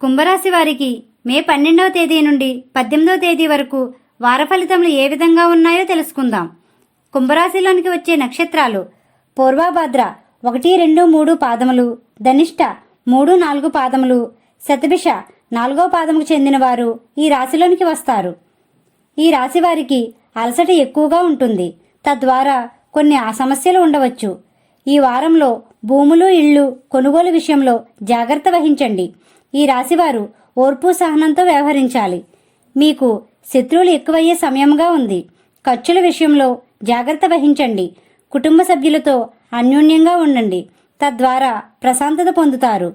కుంభరాశి వారికి మే పన్నెండవ తేదీ నుండి పద్దెనిమిదవ తేదీ వరకు వార ఫలితములు ఏ విధంగా ఉన్నాయో తెలుసుకుందాం. కుంభరాశిలోనికి వచ్చే నక్షత్రాలు పూర్వభద్ర ఒకటి రెండు మూడు పాదములు ధనిష్ట మూడు నాలుగు పాదములు శతభిష నాలుగో పాదముకు చెందిన వారు ఈ రాశిలోనికి వస్తారు. ఈ రాశి వారికి అలసట ఎక్కువగా ఉంటుంది. తద్వారా కొన్ని ఆ సమస్యలు ఉండవచ్చు. ఈ వారంలో భూములు ఇళ్ళు కొనుగోలు విషయంలో జాగ్రత్త వహించండి. ఈ రాశివారు ఓర్పు సహనంతో వ్యవహరించాలి. మీకు శత్రువులు ఎక్కువయ్యే సమయంగా ఉంది. ఖర్చుల విషయంలో జాగ్రత్త వహించండి. కుటుంబ సభ్యులతో అన్యోన్యంగా ఉండండి. తద్వారా ప్రశాంతత పొందుతారు.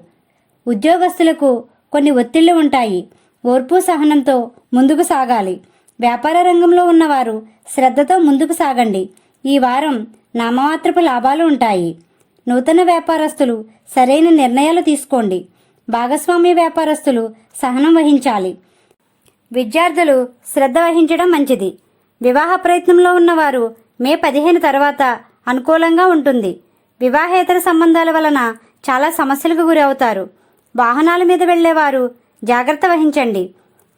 ఉద్యోగస్తులకు కొన్ని ఒత్తిళ్ళు ఉంటాయి. ఓర్పు సహనంతో ముందుకు సాగాలి. వ్యాపార రంగంలో ఉన్నవారు శ్రద్ధతో ముందుకు సాగండి. ఈ వారం నామమాత్రపు లాభాలు ఉంటాయి. నూతన వ్యాపారస్తులు సరైన నిర్ణయాలు తీసుకోండి. భాగస్వామ్య వ్యాపారస్తులు సహనం వహించాలి. విద్యార్థులు శ్రద్ధ వహించడం మంచిది. వివాహ ప్రయత్నంలో ఉన్నవారు మే పదిహేను తర్వాత అనుకూలంగా ఉంటుంది. వివాహేతర సంబంధాల వలన చాలా సమస్యలకు గురి అవుతారు. వాహనాల మీద వెళ్ళేవారు జాగ్రత్త వహించండి.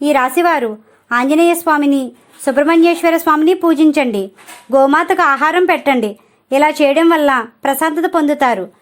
ఈ రాశివారు ఆంజనేయ స్వామిని సుబ్రహ్మణ్యేశ్వర స్వామిని పూజించండి. గోమాతకు ఆహారం పెట్టండి. ఇలా చేయడం వల్ల ప్రశాంతత పొందుతారు.